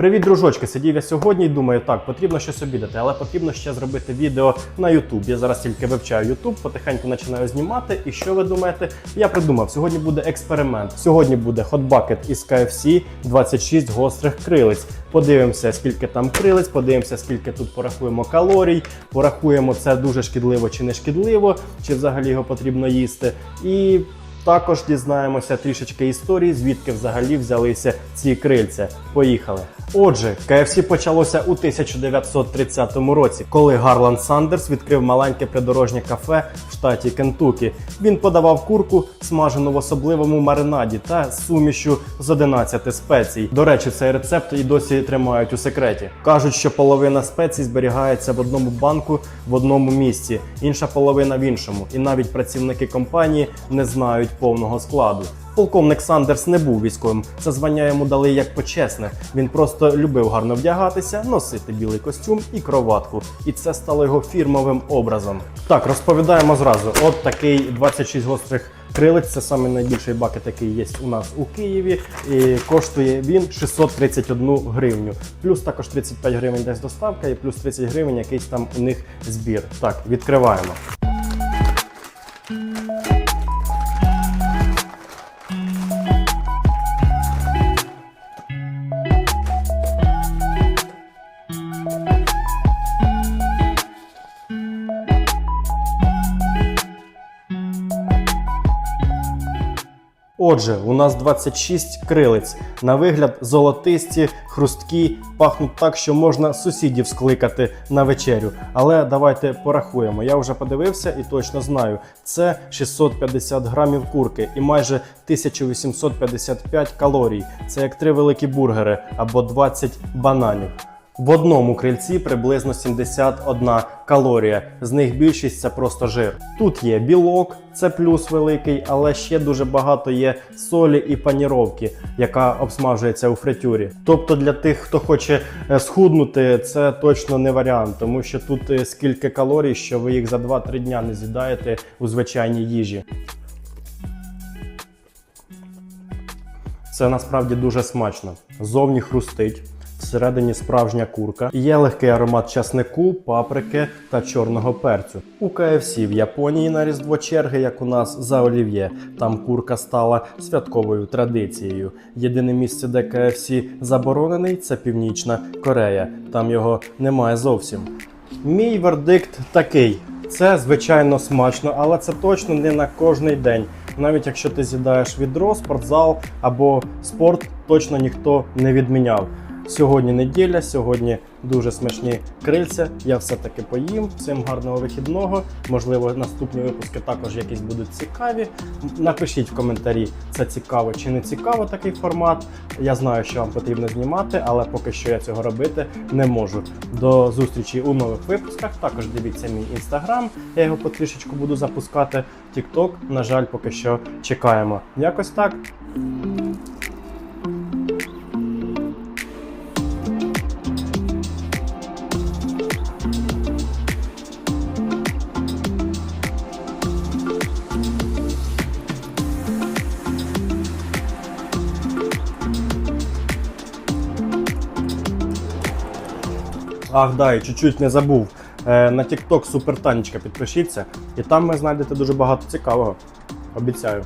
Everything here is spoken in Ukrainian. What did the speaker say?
Привіт, дружочки! Сидів я сьогодні і думаю, так, потрібно щось обідати, але потрібно ще зробити відео на YouTube. Я зараз тільки вивчаю YouTube, потихеньку починаю знімати. І що ви думаєте? Я придумав, сьогодні буде експеримент. Сьогодні буде хотбакет із KFC 26 гострих крилиць. Подивимося, скільки там крилиць, подивимося, скільки тут порахуємо калорій, порахуємо це дуже шкідливо чи не шкідливо, чи взагалі його потрібно їсти. І також дізнаємося трішечки історії, звідки взагалі взялися ці крильця. Поїхали. Отже, KFC почалося у 1930 році, коли Гарланд Сандерс відкрив маленьке придорожнє кафе в штаті Кентукі. Він подавав курку, смажену в особливому маринаді та сумішю з 11 спецій. До речі, цей рецепт і досі тримають у секреті. Кажуть, що половина спецій зберігається в одному банку в одному місці, інша половина в іншому. І навіть працівники компанії не знають повного складу. Полковник Сандерс не був військовим. Це звання йому дали як почесне. Він просто любив гарно вдягатися, носити білий костюм і кроватку. І це стало його фірмовим образом. Так, розповідаємо зразу. От такий 26 гострих крилець. Це саме найбільший бакет, який є у нас у Києві. І коштує він 631 гривню. Плюс також 35 гривень десь доставка, і плюс 30 гривень якийсь там у них збір. Так, відкриваємо. Отже, у нас 26 крилиць. На вигляд золотисті, хрусткі, пахнуть так, що можна сусідів скликати на вечерю. Але давайте порахуємо. Я вже подивився і точно знаю. Це 650 грамів курки і майже 1855 калорій. Це як три великі бургери або 20 бананів. В одному крильці приблизно 71 калорія. З них більшість це просто жир. Тут є білок, це плюс великий, але ще дуже багато є солі і паніровки, яка обсмажується у фритюрі. Тобто для тих, хто хоче е, схуднути, це точно не варіант, тому що тут е, скільки калорій, що ви їх за 2-3 дня не з'їдаєте у звичайній їжі. Це насправді дуже смачно. Зовні хрустить. Всередині справжня курка. Є легкий аромат часнику, паприки та чорного перцю. У KFC в Японії на різдво черги, як у нас за олів'є. Там курка стала святковою традицією. Єдине місце, де KFC заборонений, це Північна Корея. Там його немає зовсім. Мій вердикт такий: це звичайно смачно, але це точно не на кожний день. Навіть якщо ти з'їдаєш відро, спортзал або спорт, точно ніхто не відміняв. Сьогодні неділя, сьогодні дуже смачні крильця. Я все-таки поїм. Всім гарного вихідного. Можливо, наступні випуски також якісь будуть цікаві. Напишіть в коментарі, це цікаво чи не цікаво такий формат. Я знаю, що вам потрібно знімати, але поки що я цього робити не можу. До зустрічі у нових випусках. Також дивіться мій інстаграм. Я його потрішечку буду запускати. Тікток, на жаль, поки що чекаємо. Якось так. Ах, да, і чуть-чуть не забув. Е, на TikTok Супер Танечка підпишіться, і там ви знайдете дуже багато цікавого. Обіцяю.